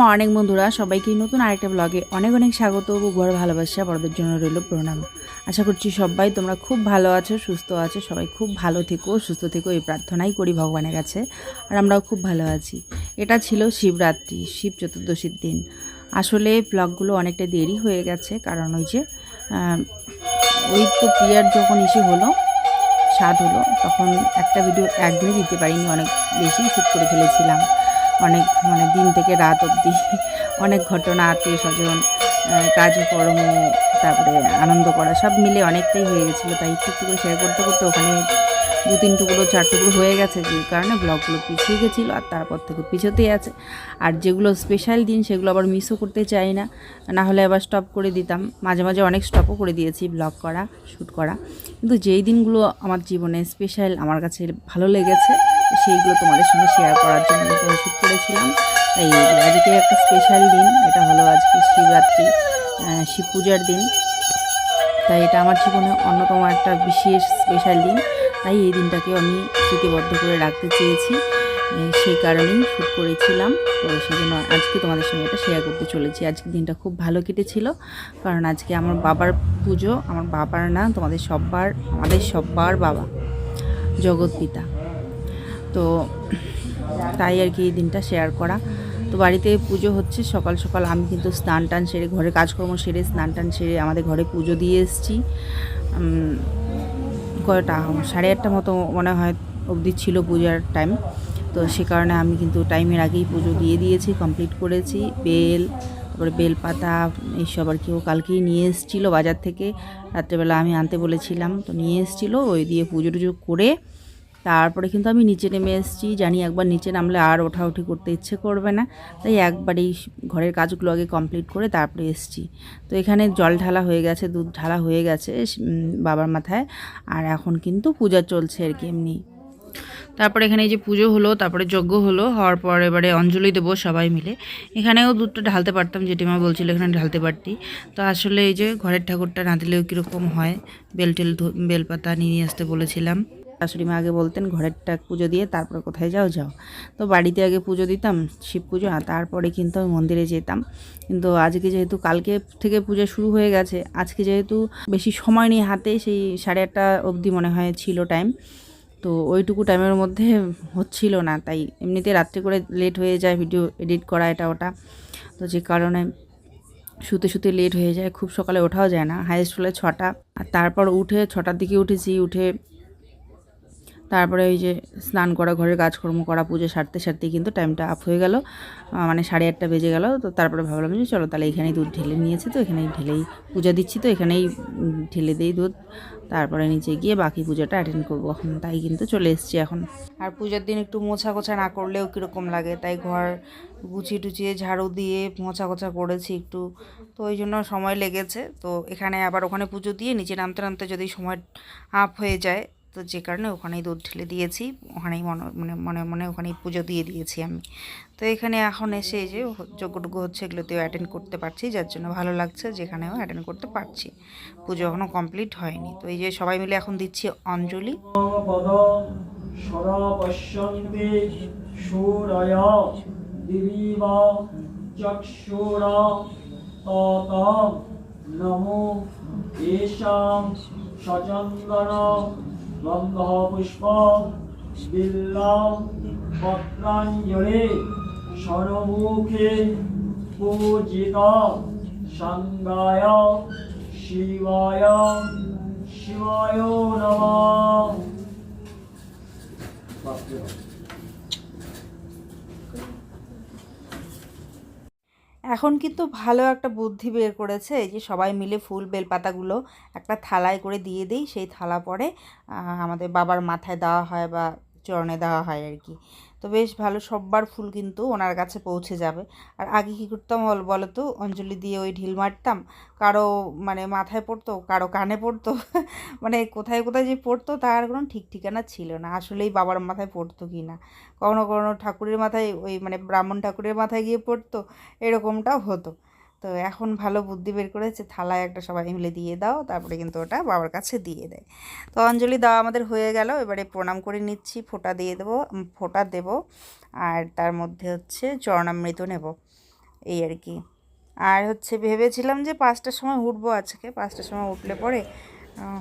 Morning বন্ধুরা, সবাইকে নতুন আরেকটা ব্লগে অনেক অনেক স্বাগত বড় ভালোবাসা। বড়দের জন্য রইল প্রণাম। আশা করছি সবাই তোমরা খুব ভালো আছো, সুস্থ আছো, সবাই খুব ভালো থেকো, সুস্থ থেকো এই প্রার্থনাই করি ভগবানের কাছে। আর আমরাও খুব ভালো আছি। এটা ছিল শিবরাত্রি, শিব চতুর্দশীর দিন। আসলে ব্লগগুলো অনেকটা দেরি হয়ে গেছে, কারণ ওই যে ওই তো প্রিয়ার যখন ইসে হলো, স্বাদ হলো, তখন একটা ভিডিও একদিনে দিতে পারিনি, অনেক বেশি শ্যুট করে ফেলেছিলাম। অনেক মানে দিন থেকে রাত অবধি অনেক ঘটনা, আত্মীয় স্বজন কাজকর্ম তারপরে আনন্দ করা, সব মিলে অনেকটাই হয়ে গেছিল। তাই একটু একটু করে শেয়ার করতে করতে ওখানে দু তিন টুকরো চার টুকরো হয়ে গেছে যে কারণে ব্লগগুলো পিছিয়ে গেছিল আর তারপর থেকে পিছোতেই আছে। আর যেগুলো স্পেশাল দিন, সেগুলো আবার মিসও করতে চাই না। না হলে আবার স্টপ করে দিতাম। মাঝে মাঝে অনেক স্টপও করে দিয়েছি ব্লগ করা শ্যুট করা। কিন্তু যেই দিনগুলো আমার জীবনে স্পেশাল আমার কাছে ভালো লেগেছে, সেইগুলো তোমাদের সঙ্গে শেয়ার করার জন্য শ্যুট করেছিলাম। তাই আজকে একটা স্পেশাল দিন, এটা হলো আজকে শিবরাত্রি শিব পূজার দিন। তাই এটা আমার জীবনে অন্যতম একটা বিশেষ স্পেশাল দিন। তাই এই দিনটাকে আমি স্মৃতিবদ্ধ করে রাখতে চেয়েছি। সেই কারণেই শ্যুট করেছিলাম। তো সেই জন্য আজকে তোমাদের সঙ্গে এটা শেয়ার করতে চলেছি। আজকে দিনটা খুব ভালো কেটেছিল, কারণ আজকে আমার বাবার পুজো, আমার বাবার না, তোমাদের সব্বার, আমাদের সব্বার বাবা, জগৎ পিতা। তো তাই আর কি এই দিনটা শেয়ার করা। তো বাড়িতে পুজো হচ্ছে, সকাল সকাল আমি কিন্তু স্নান টান সেরে, ঘরে কাজকর্ম সেরে স্নান টান সেরে আমাদের ঘরে পুজো দিয়ে এসেছি। কয়টা? সাড়ে আটটা মতো মনে হয় অবধি ছিল পূজার টাইম তো সে কারণে আমি কিন্তু টাইমের আগেই পুজো দিয়ে দিয়েছি কমপ্লিট করেছি। বেল, তারপরে বেলপাতা, এইসব আর কি ও কালকেই নিয়ে এসেছিল বাজার থেকে। রাত্রেবেলা আমি আনতে বলেছিলাম, তো নিয়ে এসেছিল। ওই দিয়ে পুজো টুজো করে তারপরে কিন্তু আমি নিচে নেমে এসেছি। জানি একবার নিচে নামলে আর ওঠাউঠি করতে ইচ্ছে করবে না। তাই একবারেই ঘরের কাজগুলো আগে কমপ্লিট করে তারপরে এসেছি। তো এখানে জল ঢালা হয়ে গেছে, দুধ ঢালা হয়ে গেছে বাবার মাথায়। আর এখন কিন্তু পূজা চলছে আর কি এমনি। তারপরে এখানে এই যে পুজো হলো, তারপরে যজ্ঞ হলো, হওয়ার পর এবারে অঞ্জলি দেবো সবাই মিলে। এখানেও দুধটা ঢালতে পারতাম, জেঠিমা বলছিল এখানে ঢালতে পারতি। তো আসলে এই যে ঘরের ঠাকুরটা না দিলেও কীরকম হয় বেল টেল বেলপাতা নিয়ে আসতে বলেছিলাম। শাশুড়ি মা আগে বলতেন, ঘরেরটা পুজো দিয়ে তারপরে কোথায় যাও যাও। তো বাড়িতে আগে পুজো দিতাম, শিব পুজো, আর তারপরে কিন্তু আমি মন্দিরে যেতাম। কিন্তু আজকে যেহেতু কালকে থেকে পূজা শুরু হয়ে গেছে, আজকে যেহেতু বেশি সময় নেই হাতে, সেই সাড়ে আটটা অবধি মনে হয় ছিল টাইম তো ওইটুকু টাইমের মধ্যে হচ্ছিল না, তাই এমনিতে রাত্রে করে লেট হয়ে যায় ভিডিও এডিট করা এটা ওটা। তো যে কারণে শুতে শুতে লেট হয়ে যায়, খুব সকালে ওঠাও যায় না। হাইস্ট হলে ছটা, আর তারপর উঠে ছটার দিকে উঠেছি, উঠে তারপরে ওই যে স্নান করা, ঘরের কাজকর্ম করা, পুজো সারতে সারতে কিন্তু টাইমটা আপ হয়ে গেল। মানে সাড়ে আটটা বেজে গেল, তো তারপরে ভাবলাম যে চলো তাহলে এখানেই দুধ ঢেলে নিয়েছি তো, এখানেই ঢেলেই পূজা দিচ্ছি তো, এখানেই ঢেলে দিই দুধ। তারপরে নিচে গিয়ে বাকি পুজোটা অ্যাটেন্ড করব, এখন তাই কিন্তু চলে এসেছি এখন। আর পুজোর দিন একটু মোছা কোছা না করলেও কীরকম লাগে? তাই ঘর গুছিয়ে টুচিয়ে ঝাড়ু দিয়ে মোছা কোছা করেছি একটু, তো ওই জন্য সময় লেগেছে। তো এখানে আবার ওখানে পুজো দিয়ে নিচে নামতে নামতে যদি সময় আপ হয়ে যায় তো যে কারণে ওখানেই দুধ ঢেলে দিয়েছি, ওখানেই মনে মানে মনে মনে ওখানেই পুজো দিয়ে দিয়েছি আমি। তো এখানে এখন এসে যে যজ্ঞটুকু হচ্ছে এগুলোতেও অ্যাটেন্ড করতে পারছি, যার জন্য ভালো লাগছে, যেখানেও অ্যাটেন্ড করতে পারছি। পুজো এখনও কমপ্লিট হয়নি। তো এই যে সবাই মিলে এখন দিচ্ছি অঞ্জলি। নমো। येषां সচন্দন গন্ধ পুষ্প বিল্লাম পত্রাঞ্জলি সর্বমুখে পূজিত সঙ্গায় শিবায় শিবায় নমঃ। এখন কিন্তু ভালো একটা বুদ্ধি বের করেছে যে সবাই মিলে ফুল বেলপাতাগুলো একটা থালায় করে দিয়ে দিই, সেই থালা পরে আমাদের বাবার মাথায় দেওয়া হয় বা চরণে দেওয়া হয় আর কি। তো বেশ ভালো, সববার ফুল কিন্তু ওনার কাছে পৌঁছে যাবে। আর আগে কী করতাম বল বলো তো অঞ্জলি দিয়ে ওই ঢিল মারতাম, কারও মানে মাথায় পড়তো, কারও কানে পড়তো মানে কোথায় কোথায় যে পড়তো তার কোনো ঠিক ঠিকানা ছিল না, আসলেই বাবার মাথায় পড়তো কি না। কখনো কখনো ঠাকুরের মাথায়, ওই মানে ব্রাহ্মণ ঠাকুরের মাথায় গিয়ে পড়তো, এরকমটাও হতো। তো এখন ভালো বুদ্ধি বের করেছে, থালায় একটা সবাই মিলে দিয়ে দাও, তারপরে কিন্তু ওটা বাবার কাছে দিয়ে দেয়। তো অঞ্জলি দেওয়া আমাদের হয়ে গেল, এবারে প্রণাম করে নিচ্ছি, ফোঁটা দিয়ে দেবো ফোঁটা দেব, আর তার মধ্যে হচ্ছে চরণামৃত নেব, এই আর কি। আর হচ্ছে ভেবেছিলাম যে পাঁচটার সময় উঠবো আজকে, পাঁচটার সময় উঠলে পরে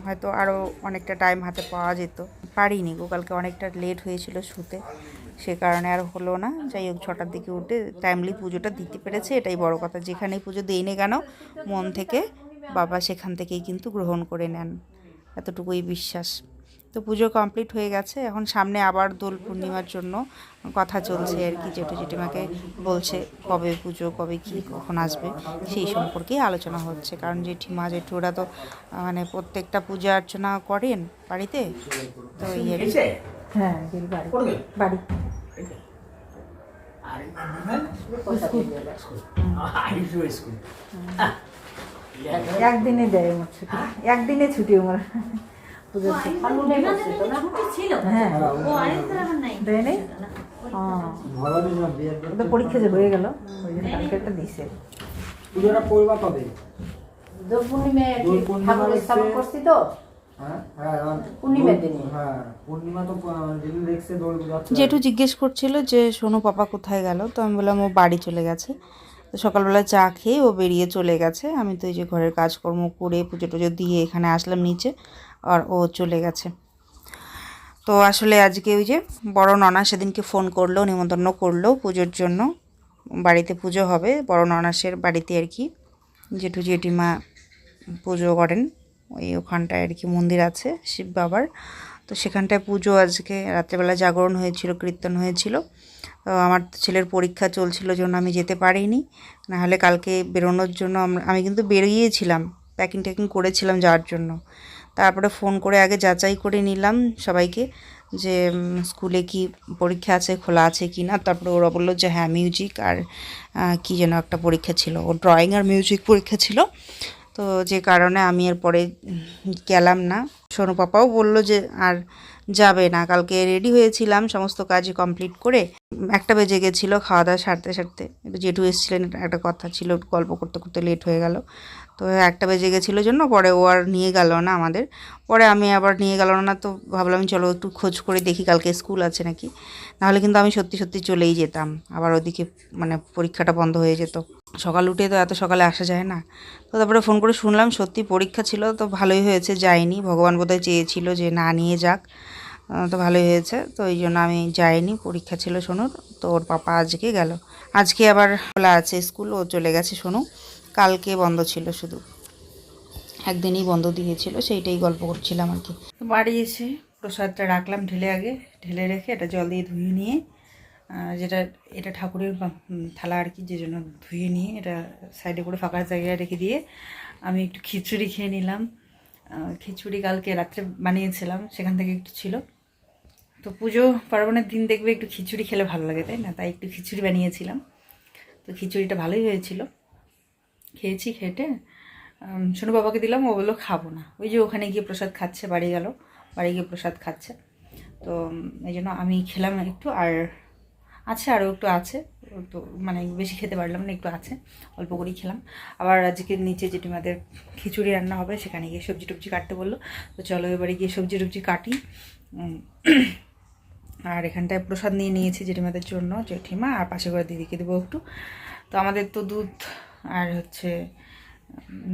হয়তো আরও অনেকটা টাইম হাতে পাওয়া যেত। পারিনি গোকালকে অনেকটা লেট হয়েছিল শুতে। সে কারণে আর হলো না। যাই হোক, ছটার দিকে উঠে টাইমলি পুজোটা দিতে পেরেছে, এটাই বড় কথা। যেখানেই পুজো দিই নে কেন, মন থেকে বাবা সেখান থেকেই কিন্তু গ্রহণ করে নেন। এতটুকুই বিশ্বাস। তো পুজো কমপ্লিট হয়ে গেছে। এখন সামনে আবার দোল পূর্ণিমার জন্য কথা চলছে আর কি। জেঠু জেঠিমাকে বলছে কবে পুজো, কবে কি, কখন আসবে, সেই সম্পর্কেই আলোচনা হচ্ছে। কারণ জেঠিমা, জেঠুরা তো মানে প্রত্যেকটা পূজা অর্চনা করেন বাড়িতে। তো কি। হ্যাঁ বিল বাড়ি। বাড়ি। আর স্কুল। স্কুল। একদিনে দেয় আমার ছুটি। একদিনে ছুটি আমার হ্যাঁ। ওদের পরীক্ষা যে হয়ে গেল। ওই জন্য দিছে পুজোটা করবা কবে? দোল স্থাপন করছি তো? হ্যাঁ? হ্যাঁ। হ্যাঁ জেঠু জিজ্ঞেস করছিল যে সোনু পাপা কোথায় গেল? তো আমি বললাম ও বাড়ি চলে গেছে। তো সকালবেলা চা খেয়ে ও বেরিয়ে চলে গেছে। আমি তো এই যে ঘরের কাজকর্ম করে পুজো টুজো দিয়ে এখানে আসলাম নিচে আর ও চলে গেছে। তো আসলে আজকে ওই যে বড় ননা সেদিনকে ফোন করল নিমন্ত্রণ করল পুজোর জন্য। বাড়িতে পুজো হবে। বড় ননাসের বাড়িতে আর কি। জেঠু জেঠিমা পুজো করেন। ওই ওখানটায় আর কি মন্দির আছে, শিব বাবার। তো সেখানটায় পুজো আজকে, রাত্রেবেলা জাগরণ হয়েছিল, কীর্তন হয়েছিল। তো আমার ছেলের পরীক্ষা চলছিল জন্য আমি যেতে পারিনি নাহলে কালকে বেরোনোর জন্য আমি কিন্তু বেরিয়েছিলাম প্যাকিং ট্যাকিং করেছিলাম যাওয়ার জন্য। তারপরে ফোন করে আগে যাচাই করে নিলাম সবাইকে যে স্কুলে কি পরীক্ষা আছে, খোলা আছে কি না। তারপরে ওরা বলল যে হ্যাঁ মিউজিক আর কি যেন একটা পরীক্ষা ছিল। ও ড্রয়িং আর মিউজিক পরীক্ষা ছিল। তো যে কারণে আমি এরপরে পরে গেলাম না। সোনু পাপাও বলল যে, আর যাবে না, কালকে রেডি হয়েছিলাম, সমস্ত কাজ কমপ্লিট করে একটা বেজে গেছিল খাওয়া দাওয়া সারতে সারতে জেঠু এসেছিলেন, একটা কথা ছিল, গল্প করতে করতে লেট হয়ে গেল। তো একটা বেজে গেছিল জন্য, পরে ও আর নিয়ে গেল না আমাদের। পরে আমি আবার নিয়ে গেল না, তো ভাবলাম চলো একটু খোঁজ করে দেখি, কালকে স্কুল আছে নাকি। নাহলে কিন্তু আমি সত্যি সত্যি চলেই যেতাম, আবার ওদিকে মানে পরীক্ষাটা বন্ধ হয়ে যেত। সকাল উঠে তো এত সকালে আসা যায় না। তো তারপরে ফোন করে শুনলাম, সত্যি পরীক্ষা ছিল, তো ভালোই হয়েছে যায়নি ভগবান বোধহয় চেয়েছিল যে না, নিয়ে যাক। তো ভালোই হয়েছে, তো এই জন্য আমি যাইনি, পরীক্ষা ছিল সোনুর, তো ওর পাপা আজকে গেল। আজকে আবার খোলা আছে স্কুল, ও চলে গেছে সোনু। কালকে বন্ধ ছিল শুধু। একদিনই বন্ধ দিয়েছিল, সেইটাই গল্প করছিলাম আর কি। বাড়ি এসে প্রসাদটা রাখলাম ঢেলে আগে, ঢেলে রেখে এটা জল দিয়ে ধুয়ে নিয়ে যেটা, এটা ঠাকুরের থালা আর কি, যে জন্য ধুয়ে নিয়ে এটা সাইডে করে ফাঁকা জায়গায় রেখে দিয়ে আমি একটু খিচুড়ি খেয়ে নিলাম। খিচুড়ি কালকে রাত্রে বানিয়েছিলাম, সেখান থেকে একটু ছিল। তো পুজো, পার্বণের দিন দেখবে একটু খিচুড়ি খেলে ভালো লাগে, তাই না? তাই একটু খিচুড়ি বানিয়েছিলাম। তো খিচুড়িটা ভালোই হয়েছিল। খেয়েছি খেটে। সোনু বাবাকে দিলাম, ও বলল, খাব না। ওই যে ওখানে গিয়ে প্রসাদ খাচ্ছে, বাড়ি গেল। বাড়ি গিয়ে প্রসাদ খাচ্ছে। তো এই জন্য আমি খেলাম একটু, আর আছে, আরও একটু আছে। তো মানে বেশি খেতে পারলাম না, একটু আছে। অল্প করেই খেলাম। আবার আজকে নিচে জেঠিমাদের খিচুড়ি রান্না হবে, সেখানে গিয়ে সবজি টবজি কাটতে বলল। তো চলো এবারে গিয়ে সবজি টবজি কাটি। আর এখানটায় প্রসাদ নিয়ে নিয়েছি জেঠিমাদের জন্য জেঠিমা, আর পাশে করে দিদিকে দেবো একটু। তো আমাদের তো দুধ আর হচ্ছে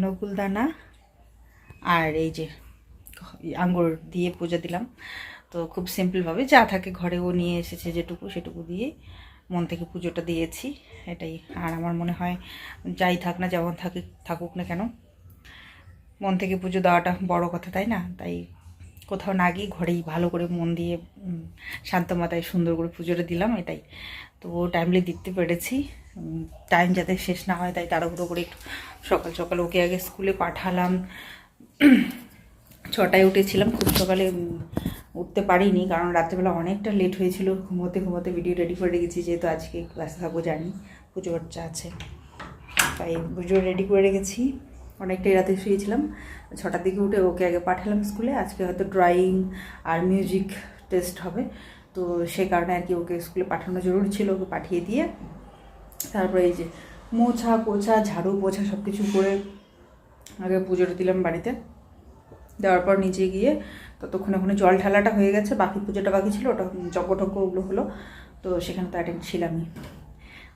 নকুলদানা আর এই যে, আঙ্গুর দিয়ে পূজা দিলাম। তো খুব সিম্পলভাবে যা থাকে ঘরেও নিয়ে এসেছে যেটুকু সেটুকু দিয়ে মন থেকে পুজোটা দিয়েছি, এটাই। আর আমার মনে হয়, যাই থাক না যেমন থাকে, থাকুক না কেন, মন থেকে পুজো দেওয়াটা বড় কথা, তাই না? তাই কোথাও না গিয়ে ঘরেই ভালো করে মন দিয়ে শান্ত মাথায় সুন্দর করে পুজোটা দিলাম, এটাই। তো টাইমলি দিতে পেরেছি। টাইম যাতে শেষ না হয়, তাই তাড়াহুড়ো করে একটু সকাল সকাল ওকে আগে স্কুলে পাঠালাম। ছটায় উঠেছিলাম, খুব সকালে উঠতে পারিনি, কারণ রাত্রেবেলা অনেকটা লেট হয়েছিল। ঘুমোতে ঘুমোতে ভিডিও রেডি করে রেখেছি, যেহেতু আজকে ক্লাসে থাকব জানি, পুজো বাচ্চা আছে। তাই ভিডিও রেডি করে রেখেছি। অনেকটাই রাতে শুয়েছিলাম। ছটার দিকে উঠে ওকে আগে পাঠালাম স্কুলে আজকে হয়তো ড্রয়িং আর মিউজিক টেস্ট হবে। তো সে কারণে আর কি ওকে স্কুলে পাঠানো জরুরি ছিল, ওকে পাঠিয়ে দিয়ে। তারপরে এই যে মোছা, পোছা, ঝাড়ু, পোছা সব কিছু করে আগে পুজোটা দিলাম বাড়িতে। দেওয়ার পর নিচে গিয়ে ততক্ষণে ওখানে জল ঢালাটা হয়ে গেছে, বাকি পুজোটা বাকি ছিল, ওটা টজ্ঞ ওগুলো হলো। তো সেখানে তো অ্যাটেন্ড ছিলামই।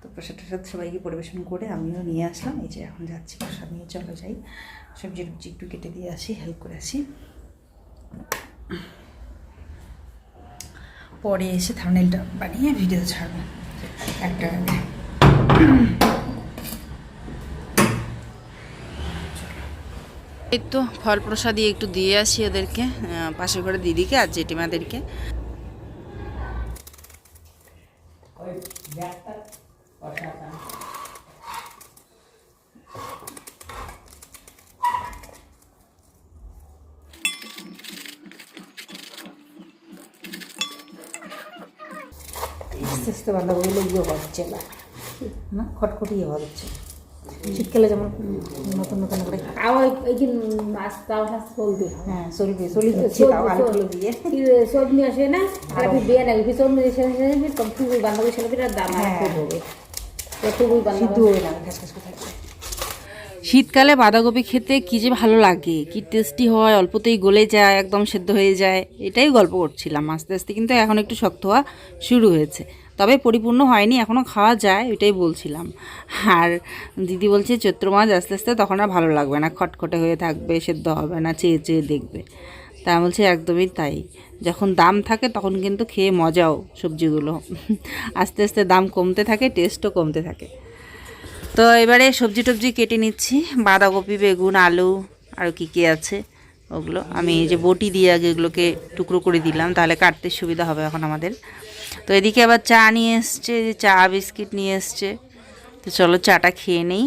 তো প্রসাদ টসাদ সবাইকে পরিবেশন করে আমিও নিয়ে আসলাম। এই যে এখন যাচ্ছি প্রসাদ নিয়ে, চলো যাই। সবজি টুবজি একটু কেটে দিয়ে আসি হেল্প করে আসি। পরে এসে থামনেলটা বানিয়ে ভিডিও ছাড়বো। একটা এই তো ফল প্রসাদই একটু দিয়ে আসি ওদেরকে পাশে পাশের ঘরে দিদিকে আর জেঠিমাদেরকে আস্তে আস্তে বাঁধাকপিগুলো ইয়ে হচ্ছে না। না খটখটি হওয়া হচ্ছে। শীতকালে যেমন নতুন নতুন করে তাও এই- এই যে মাছ তাও মাছ চলবে। হ্যাঁ চলবে চলি হচ্ছে তাও আলু টালু দিয়ে সব নিয়ে আসে না? আর আপনি বিয়ে নাকি ভীষণ কম টুকুই বাঁধাকপি ছেলে বিরাট দাম খুব হবে হয়ে যাবে ঘাস ঘাস করে শীতকালে বাঁধাকপি খেতে কী যে ভালো লাগে? কি টেস্টি হয়? অল্পতেই গলে যায় একদম সেদ্ধ হয়ে যায়। এটাই গল্প করছিলাম। আস্তে আস্তে কিন্তু এখন একটু শক্ত হওয়া শুরু হয়েছে। তবে পরিপূর্ণ হয়নি এখনও খাওয়া যায় ওইটাই বলছিলাম। আর দিদি বলছে, চৈত্র মাছ আস্তে আস্তে তখন আর ভালো লাগবে না, খটখটে হয়ে থাকবে, সেদ্ধ হবে না, চেয়ে চেয়ে দেখবে। তা বলছি, একদমই তাই। যখন দাম থাকে তখন কিন্তু খেয়ে মজাও সবজিগুলো। আস্তে আস্তে দাম কমতে থাকে টেস্টও কমতে থাকে। তো এবারে সবজি টবজি কেটে নিচ্ছি, বাঁধাকপি, বেগুন, আলু, আর কি কি আছে? ওগুলো। আমি এই যে বটি দিয়ে আগে এগুলোকে টুকরো করে দিলাম, তাহলে কাটতে সুবিধা হবে এখন আমাদের। তো এদিকে আবার চা নিয়ে এসছে, যে চা, বিস্কিট নিয়ে এসছে। তো চলো চাটা খেয়ে নেই।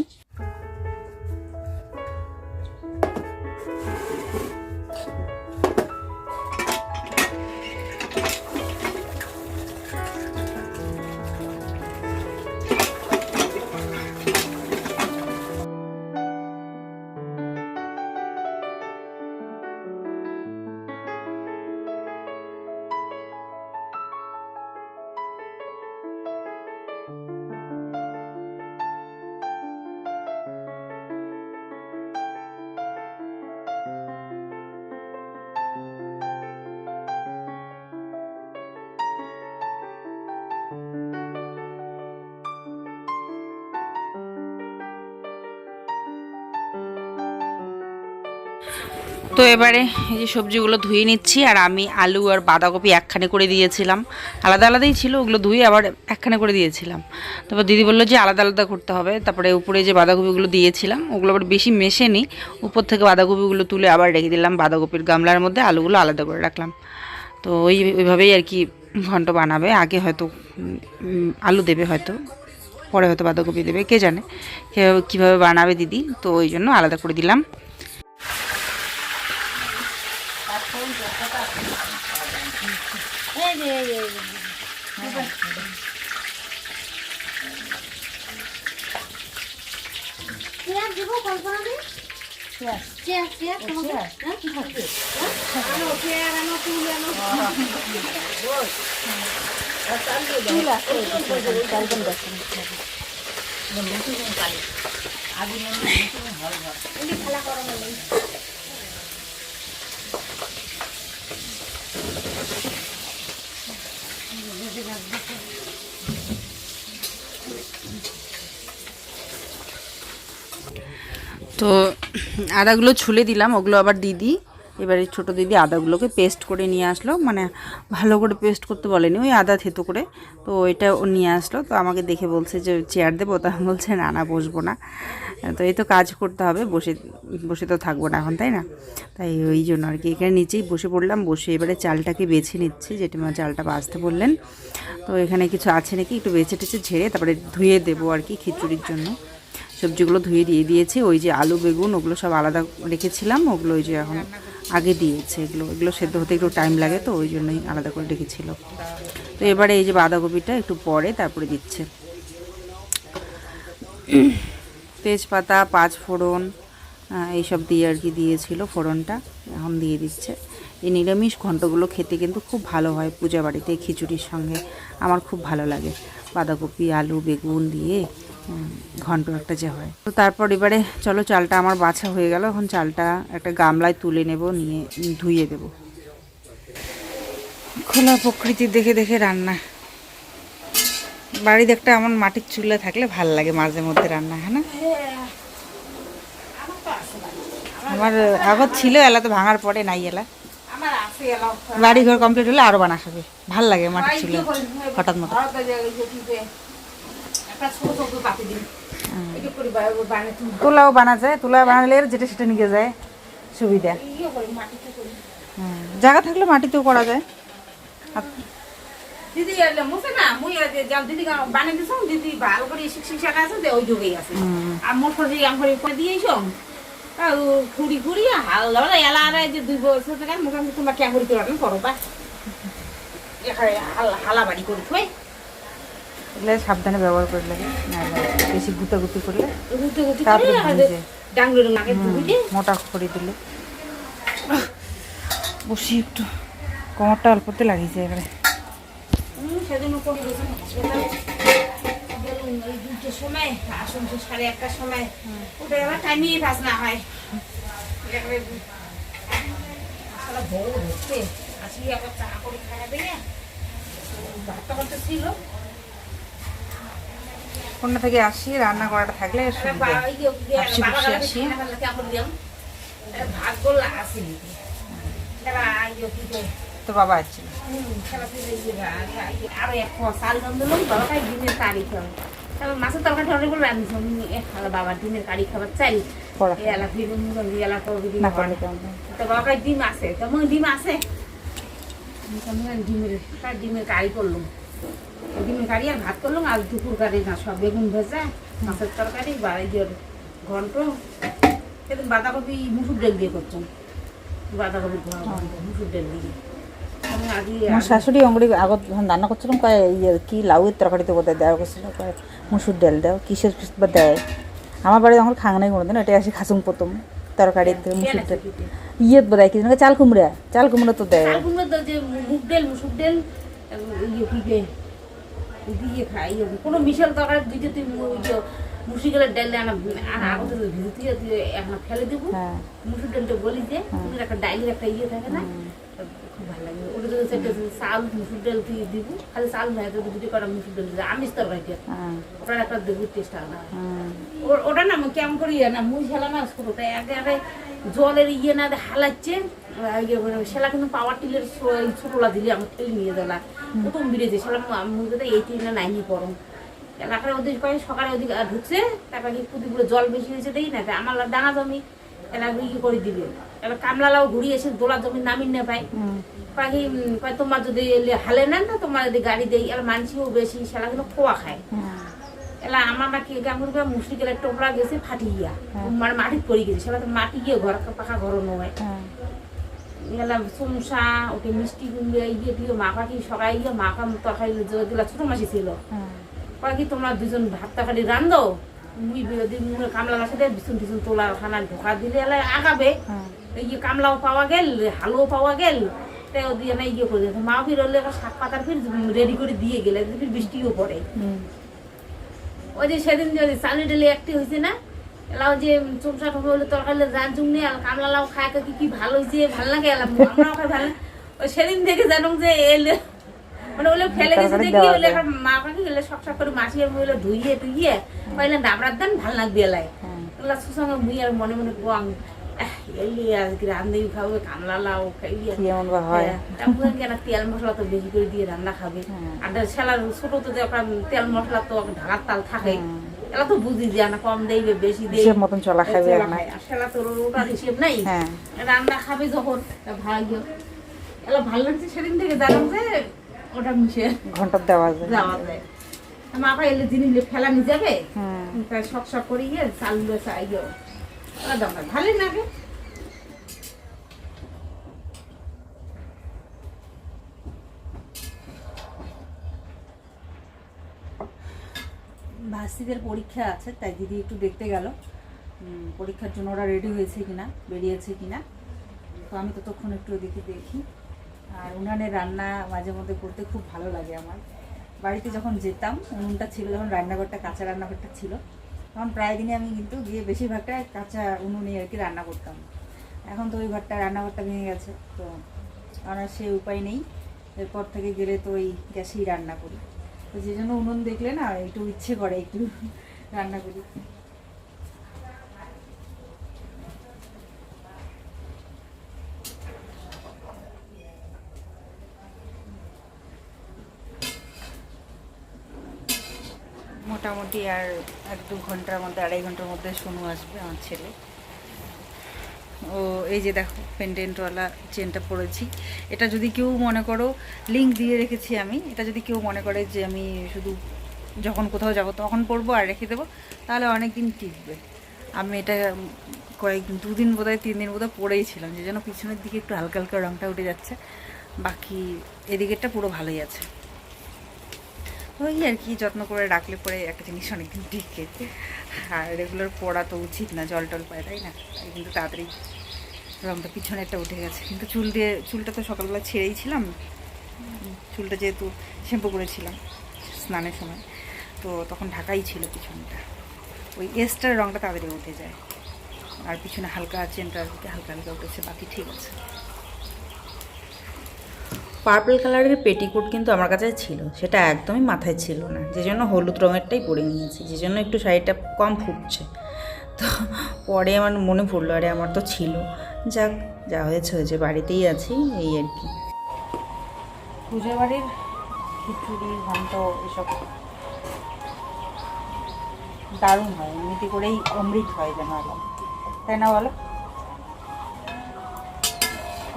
তো এবারে এই যে সবজিগুলো ধুয়ে নিচ্ছি, আর আমি আলু আর বাঁধাকপি একখানে করে দিয়েছিলাম। আলাদা আলাদাই ছিল, ওগুলো ধুয়ে আবার একখানে করে দিয়েছিলাম। তারপর দিদি বলল যে আলাদা আলাদা করতে হবে, তারপরে উপরে যে বাঁধাকপিগুলো দিয়েছিলাম, ওগুলো আবার বেশি মেশেনি। উপর থেকে বাঁধাকপিগুলো তুলে আবার রেখে দিলাম, বাঁধাকপির গামলার মধ্যে আলুগুলো আলাদা করে রাখলাম। তো ওই, ওইভাবেই আর কি ঘন্ট বানাবে, আগে হয়তো আলু দেবে হয়তো, পরে হয়তো বাঁধাকপি দেবে, কে জানে? কীভাবে কীভাবে বানাবে দিদি? তো ওই জন্য আলাদা করে দিলাম। এই যে এই যে, এই যে। চেয়ার দিব কল্পনা দি চেয়ার চেয়ার চেয়ার তোমাকে হ্যাঁ কি খাচ্ছে আনো চেয়ার আনো টুল আনো টুল আছে কালকে দর্শন খেলা করো তো আদাগুলো ছুলে দিলাম, ওগুলো আবার দিদি, এবারে ছোটো দিদি আদাগুলোকে পেস্ট করে নিয়ে আসলো মানে ভালো করে পেস্ট করতে বলেনি, ওই আদা থেতো করে, তো এটা ও নিয়ে আসলো, তো আমাকে দেখে বলছে যে চেয়ার দেবো, তা বলছে, না না, বসবো না। তো এই তো কাজ করতে হবে, বসে বসে তো থাকব না এখন, তাই না? তাই ওই জন্য আর কি, এখানে নিচেই বসে পড়লাম, বসে এবারে চালটাকে বেছে নিচ্ছি, জেঠিমা চালটা বাছতে বললেন। তো এখানে কিছু আছে নাকি, একটু বেছে টেছে ঝেড়ে তারপরে ধুয়ে দেবো আর কি খিচুড়ির জন্য। সবজিগুলো ধুয়ে দিয়ে দিয়েছি। ওই যে আলু, বেগুন, ওগুলো সব আলাদা রেখেছিলাম। ওগুলো ওই যে এখন আগে দিয়েছে। এগুলো এগুলো সেদ্ধ হতে একটু টাইম লাগে তো, ওই জন্যই আলাদা করে রেখেছিল। তো এবারে এই যে বাঁধাকপিটা একটু পরে তারপরে দিচ্ছে। তেজপাতা, পাঁচ ফোড়ন এইসব দিয়ে আর কি দিয়েছিল ফোড়নটা, এখন দিয়ে দিচ্ছে। এই নিরামিষ ঘন্টগুলো খেতে কিন্তু খুব ভালো হয় পূজা বাড়িতে খিচুড়ির সঙ্গে। আমার খুব ভালো লাগে। বাঁধাকপি, আলু, বেগুন দিয়ে ঘন্ট একটা যে হয়। তো তারপর এবারে চলো চালটা আমার বাছা হয়ে গেল, এখন চালটা একটা গামলায় তুলে নেব, নিয়ে ধুয়ে দেব। খোলা প্রকৃতি দেখে দেখে রান্না। বাড়িতে একটা এমন মাটির চুলা থাকলে ভালো লাগে মাঝে মধ্যে রান্না হ্যাঁ আমার আগত ছিল, এলা তো ভাঙার পরে নাই এলা। বাড়ি ঘর কমপ্লিট হলে আরও বানা খাবে ভালো লাগে মাটির চুলা, হঠাৎ মতো। তুলাও বানা যায় তুলা বানালে যেটা সেটা নিয়ে যায়। সুবিধা। ইয়ে জায়গা থাকলে মাটিতেও করা যায়। দিদি মুছে না মুই দিদি বানিয়ে দিছ দিদি ভালো করে শিক্ষিক শাখা আছে যে ওই যোগেই আছে। আর মোট করে আম করে করে দিয়েছ আর খুঁড়ি খুঁড়ি হাল এলা আর এই যে দুই বছর থেকে মোটামুটি তোমরা কে করি বা। হাল- হালা বাড়ি করে থই। এগুলো সাবধানে ব্যবহার করলে না বেশি গুতাগুতি করলে করে মোটা করে দিলে। বসি একটু। কোমরটা অল্পতে লাগিয়েছে এবারে। করে সময় আসুন সাড়ে একটার সময়। ওটা এবার টাইমই পাস না হয় আবার চা করে খাওয়া দিয়ে। ভাতটা ছিল? কোনটা থেকে আসি রান্না করাটা থাকলে তো বাবা মাছের তরকারি ডিমের কারি খাবার? তো বাবা ডিম আছে। তেমন ডিম আছে। ডিমের ডিমের কারি করলাম। ডিমের কারি আর ভাত করলাম আর দুপুর কারি না সব বেগুন ভেজা মাছের তরকারি বা এই ঘন্ট। সেদিন বাঁধাকপি মুসুর ডাল দিয়ে করতাম। বাঁধাকপি মুসুর ডাল দিয়ে। আমার শাশুড়ি অঙ্গড়ি আগত যখন রান্না করছিলাম কয় ইয়ে কি লাউয়ের তরকারিতে বোধহয় দেওয়া করছিল কয় মুসুর ডাল দাও কিসের কিস বা দেয়? আমার বাড়ি যখন খাং নাই কোনোদিন এটা আসি খাসুম প্রথম তরকারিতে মুসুর ডাল। ইয়ে বোধহয় কি চাল কুমড়া চাল কুমড়া তো দেয়। মুগ ডাল মুসুর ডাল ইয়ে কি কে দিয়ে খাই ইয়ে কোনো মিশাল তরকারি দুইটা তুই ইয়ে মুসি গেলে ডাল আনা আগত এখন ফেলে দেবো। হ্যাঁ। মুসুর ডালটা বলি যে একটা ডাইলের একটা ইয়ে থাকে না খুব ভালো লাগে। ওটা তো একটা চাল মুসুর ডাল দিয়ে দিব। খালি চাল নয় তো দুটো কটা মুসুর ডাল দিয়ে আমিষ তরকারিটা হ্যাঁ। ওটার একটা দেবো টেস্ট আলাদা। হ্যাঁ। ওটা না কেমন করি না মুই খেলা না আগে আগে জলের ইয়ে না হালাচ্ছে ইয়ে সেলা কিন্তু পাওয়ার টিলের ছোটলা দিলে আমার ঠেলে নিয়ে দিলা প্রথম বোধহয় এইটি না সকালে ওদিক ঢুকছে তারপরে কি পুদিগুলো জল বেশি হয়েছে দেখি না আমার ডাঙা জমি এলা ইয়ে করে দিবে? এবার কামলালাও ঘুরিয়ে এসে দোলা জমি নামিন না পাই পাখি তোমার যদি হালে নেন না তোমার যদি গাড়ি দেই আর মানসিও বেশি সেলা কিন্তু খোয়া। খায় এলা আমার নাকি কেমন করে মুসলি গেলে টোপলা গেছে ফাটি গিয়া। মানে মাটি পড়ে গেছে সেটা তো মাটি গিয়ে ঘর পাখা ঘর নয়। হ্যাঁ এলা সমসা ওকে মিষ্টি গুলিয়ে ইয়ে দিয়ে মাখা কি সকালে গিয়ে মাখা তরকারি ছোট মাসি ছিল। হ্যাঁ। কয় কি তোমরা দুজন ভাত তরকারি রান্ধো মুই বিরোধী কামলা মাসে দেয় বিছুন টিছুন তোলা খানা ঢোকা দিলে এলা আগাবে। হ্যাঁ। এই ইয়ে কামলাও পাওয়া গেল হালুও পাওয়া গেল দিয়ে না ইয়ে করে। মা ফির হলে শাক পাতার ফির রেডি করে দিয়ে গেলে ফির বৃষ্টিও পড়ে। ওই যে সেদিন যে চালি ডালি একটি হয়েছে না এলাও যে চমচা ঠোকা হলে তরকারি কামলা লাউ খায় কি কি ভালো হয়েছে ভালো লাগে এলাম আমরাও খাই ভালো ওই সেদিন থেকে জানো যে এলে মানে ওগুলো ফেলে গেছে দেখি ওগুলো। মা কাকি গেলে সব সব করে ওগুলো ধুইয়ে টুইয়ে ডাবরার দেন ভালো লাগবে এলাই। হ্যাঁ। ওগুলো সুসঙ্গে মুই আর মনে মনে কোয়াং এই আজকে রান্ধি খাবে কামলা লাউ খাইয়ে কি এমন হয়? তারপরে কেন তেল মশলা তো বেশি করে দিয়ে রান্না খাবে। হ্যাঁ। আর সেলার ছোট তো তেল মশলা তো ঢাকার তাল থাকে। এলা তো বুঝি দিয়া না কম দেইবে বেশি দেই। হিসেব মতন চলা খাবে আর না। সেলা তোর ওটার হিসেব নাই। হ্যাঁ। রান্না খাবে যখন ভাগ্য। এলা ভালো লাগছে সেদিন থেকে জানাম যে ওটা মিশে। ঘণ্টা দেওয়া যায়। দেওয়া যায়। মা এলে জিনিস ফেলা নিয়ে যাবে। হুম তাই শক শক করে গিয়ে চালগুলো চাইও ওরা দরকার ভালোই লাগে। ভাস্তিদের পরীক্ষা আছে, তাই দিদি একটু দেখতে গেল। পরীক্ষার জন্য ওরা রেডি হয়েছে কিনা, বেরিয়েছে কিনা। তো আমি ততক্ষণ একটু ওদিকে দেখি। আর উনানের রান্না মাঝে মধ্যে করতে খুব ভালো লাগে আমার। বাড়িতে যখন যেতাম, উনুনটা ছিল যখন রান্নাঘরটা কাঁচা রান্নাঘরটা ছিল। তখন প্রায় দিনই আমি কিন্তু গিয়ে বেশিরভাগটা কাঁচা উনুনে আর কি রান্না করতাম। এখন তো ওই ঘরটা, রান্নাঘরটা ভেঙে গেছে, তো আমার সে উপায় নেই। এরপর থেকে গেলে তো ওই গ্যাসেই রান্না করি। তো সেই জন্য উনুন দেখলে না একটু ইচ্ছে করে একটু রান্না করি মোটামুটি আর এক দু ঘণ্টার মধ্যে, আড়াই ঘণ্টার মধ্যে সোনু আসবে আমার ছেলে। ও, এই যে দেখো পেন্ডেন্টওয়ালা চেনটা পরেছি। এটা যদি কেউ মনে করো লিঙ্ক দিয়ে রেখেছি আমি, এটা যদি কেউ মনে করে যে আমি শুধু যখন কোথাও যাব তখন পরবো আর রেখে দেবো, তাহলে অনেক দিন টিকবে। আমি এটা কয়েক, দুদিন বোধহয় তিন দিন বোধহয় পরেই ছিলাম, যে যেন পিছনের দিকে একটু হালকা হালকা রঙটা উঠে যাচ্ছে। বাকি এদিকেরটা পুরো ভালোই আছে। ওই আর কি, যত্ন করে রাখলে পরে একটা জিনিস অনেকদিন টিকে। আর রেগুলার পড়া তো উচিত না, জল টল পায় তাই না? তাই কিন্তু তাড়াতাড়ি রঙটা পিছনে একটা উঠে গেছে। কিন্তু চুল দিয়ে, চুলটা তো সকালবেলা ছেড়েই ছিলাম। চুলটা যেহেতু শ্যাম্পু করেছিলাম স্নানের সময়, তো তখন ঢাকাই ছিল পিছনটা। ওই এসটার রঙটা তাড়াতাড়ি উঠে যায়। আর পিছনে হালকা চেনটা হালকা হালকা উঠেছে, বাকি ঠিক আছে। পার্পল কালারের পেটিকোট কিন্তু আমার কাছে ছিল, সেটা একদমই মাথায় ছিল না। যে জন্য হলুদ রঙেরটাই পরে নিয়েছি, যে জন্য একটু শাড়িটা কম ফুটছে। তো পরে আমার মনে পড়ল, আরে আমার তো ছিল। যাক, যা হয়েছে হয়েছে, বাড়িতেই আছি, এই আর কি। পুজো বাড়ির খিচুড়ি, ঘন্ট, এসব দারুণ হয়, এমনিতে করেই অমৃত হয় যেন তাই না বলো?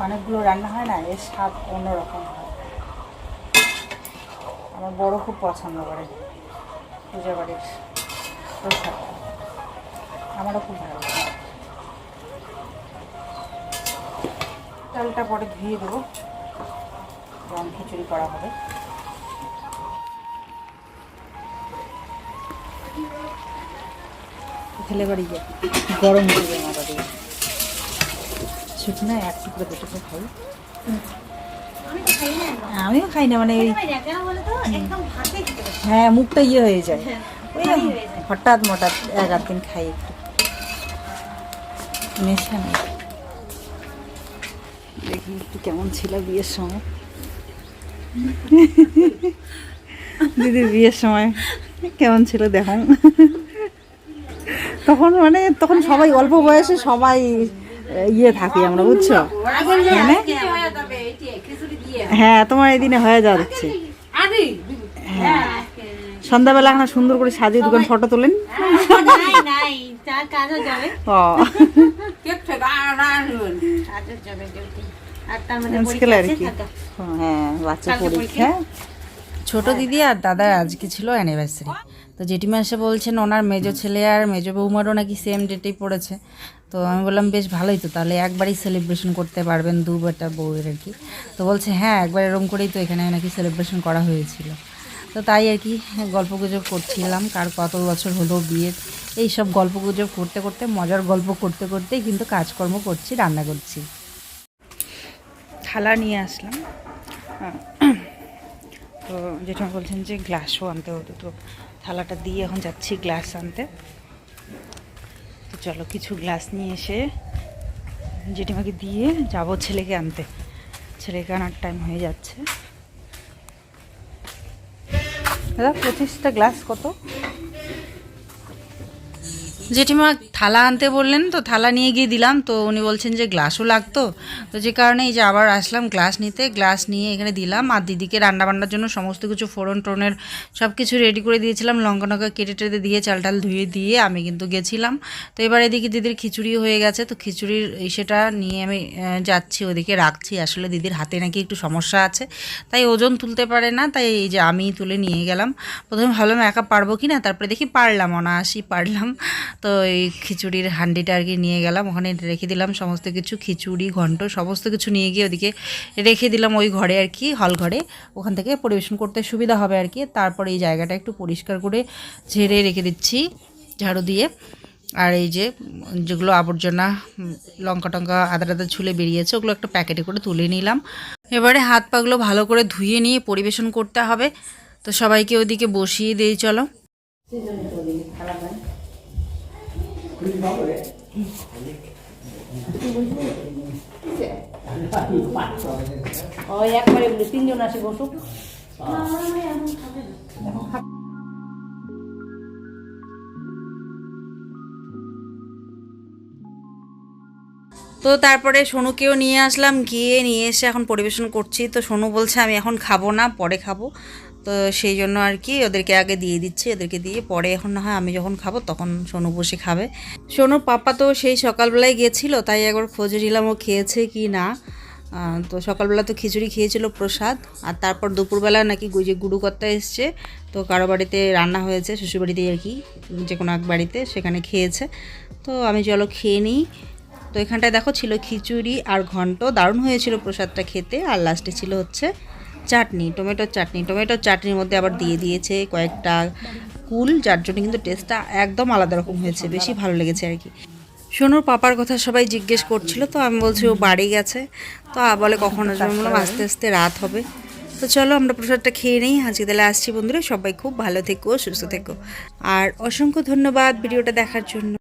অনেকগুলো রান্না হয় না, এর স্বাদ অন্যরকম হয়। আমার বড় খুব পছন্দ করে, পূজা বাড়ির প্রসাদ। আমারও খুব ভালো লাগে। চালটা পরে ধুয়ে দেবো। রং খিচুড়ি করা হবে। ফেলে বাড়ি গরম হয়ে যায় আমার বাড়ি শুকনো এক টুকরো দু টুকরো খাই। না। আমিও খাই না মানে না। হ্যাঁ মুখটা ইয়ে হয়ে যায়। ওই হয়ে যায়। হঠাৎ মঠাৎ এক আধ দিন খাই একটু। নেশা নেই। দেখি একটু কেমন ছিল বিয়ের সময়। দিদির বিয়ের সময় কেমন ছিল দেখো তখন মানে তখন সবাই অল্প বয়সে সবাই ইয়ে থাকি আমরা বুঝছ? মানে? হ্যাঁ তোমার এই দিনে হয়ে যাচ্ছে হ্যাঁ। সন্ধ্যাবেলা এখন সুন্দর করে সাজিয়ে দোকান ফটো তোলেন। হ্যাঁ ছোট দিদি আর দাদার আজকে ছিল অ্যানিভার্সারি তো জেঠিমা এসে বলছেন ওনার মেজো ছেলে আর মেজো বৌমারও নাকি সেম ডেটেই পড়েছে। তো আমি বললাম, বেশ ভালোই তো, তাহলে একবারই সেলিব্রেশন করতে পারবেন দু বেটা বউয়ের আর কি। তো বলছে হ্যাঁ একবার এরকম করেই তো এখানে নাকি সেলিব্রেশন করা হয়েছিল। তো তাই আর কি, গল্প গুজব করছিলাম, কার কত বছর হলো বিয়ের এই সব গল্প গুজব করতে করতে, মজার গল্প করতে করতেই কিন্তু কাজকর্ম করছি, রান্না করছি। থালা নিয়ে আসলাম। তো যেটা বলছেন যে, গ্লাসও আনতে হতো তো থালাটা দিয়ে এখন যাচ্ছি গ্লাস আনতে। চলো, কিছু গ্লাস নিয়ে এসে জেঠিমাকে দিয়ে যাব ছেলেকে আনতে। ছেলেকে আনার টাইম হয়ে যাচ্ছে। দাদা, পঁচিশটা গ্লাস কত? জেঠিমা থালা আনতে বললেন, তো থালা নিয়ে গিয়ে দিলাম, তো উনি বলছেন যে গ্লাসও লাগতো। তো যে কারণে এই যে আবার আসলাম গ্লাস নিতে, গ্লাস নিয়ে এখানে দিলাম। আর দিদিকে রান্না বান্নার জন্য সমস্ত কিছু ফোড়ন টোনের সব কিছু রেডি করে দিয়েছিলাম। লঙ্কা লঙ্কা কেটে টেটে দিয়ে, চাল টাল ধুয়ে দিয়ে আমি কিন্তু গেছিলাম। তো এবার এদিকে দিদির খিচুড়ি হয়ে গেছে, তো খিচুড়ির সেটা নিয়ে আমি যাচ্ছি, ওদিকে রাখছি। আসলে দিদির হাতে নাকি একটু সমস্যা আছে, তাই ওজন তুলতে পারে না, তাই এই যে আমি তুলে নিয়ে গেলাম। প্রথমে ভাবলাম একা পারব কি না তারপরে দেখি পারলাম, অনায়াসই পারলাম। তো এই খিচুড়ির হান্ডিটা আর কি নিয়ে গেলাম। ওখানে রেখে দিলাম সমস্ত কিছু, খিচুড়ি, ঘন্ট, সমস্ত কিছু নিয়ে গিয়ে ওদিকে রেখে দিলাম ওই ঘরে আর কি হল ঘরে। ওখান থেকে পরিবেশন করতে সুবিধা হবে আর কি। তারপরে এই জায়গাটা একটু পরিষ্কার করে ঝেড়ে রেখে দিচ্ছি, ঝাড়ু দিয়ে। আর এই যে যেগুলো আবর্জনা, লঙ্কা টঙ্কা, আদা আদা ছুলে বেরিয়েছে, ওগুলো একটা প্যাকেটে করে তুলে নিলাম। এবারে হাত পাগুলো ভালো করে ধুয়ে নিয়ে পরিবেশন করতে হবে। তো সবাইকে ওদিকে বসিয়ে দিই, চলো। একবারে তিনজন আসে বসু। তো তারপরে সোনুকেও নিয়ে আসলাম গিয়ে নিয়ে এসে এখন পরিবেশন করছি। তো সোনু বলছে আমি এখন খাব না পরে খাব। তো সেই জন্য আর কি ওদেরকে আগে দিয়ে দিচ্ছি, ওদেরকে দিয়ে পরে এখন না হয় আমি যখন খাব তখন সোনু বসে খাবে। সোনুর পাপা তো সেই সকালবেলায় গিয়েছিল তাই একবার খোঁজ নিলাম ও খেয়েছে কি না। তো সকালবেলা তো খিচুড়ি খেয়েছিল প্রসাদ, আর তারপর দুপুরবেলা নাকি যে গুরুকর্তা এসছে, তো কারও বাড়িতে রান্না হয়েছে শ্বশুরবাড়িতে আর কি, যে কোনো এক বাড়িতে সেখানে খেয়েছে। তো আমি চলো খেয়ে নিই। তো এখানটায় দেখো ছিল খিচুড়ি আর ঘন্ট, দারুণ হয়েছিল প্রসাদটা খেতে, আর লাস্টে ছিল হচ্ছে চাটনি, টমেটোর চাটনি। টমেটোর চাটনির মধ্যে আবার দিয়ে দিয়েছে কয়েকটা কুল, যার জন্য কিন্তু টেস্টটা একদম আলাদা রকম হয়েছে। বেশি ভালো লেগেছে আর কি। সোনুর পাপার কথা সবাই জিজ্ঞেস করছিল, তো আমি বলছি ও বাড়ি গেছে, তো বলে কখন আসবে? বললাম, আস্তে আস্তে রাত হবে। তো চলো আমরা প্রসাদটা খেয়ে নিই। আজকে তাহলে আসছি বন্ধুরা, সবাই খুব ভালো থেকো, সুস্থ থেকো। আর অসংখ্য ধন্যবাদ ভিডিওটা দেখার জন্য।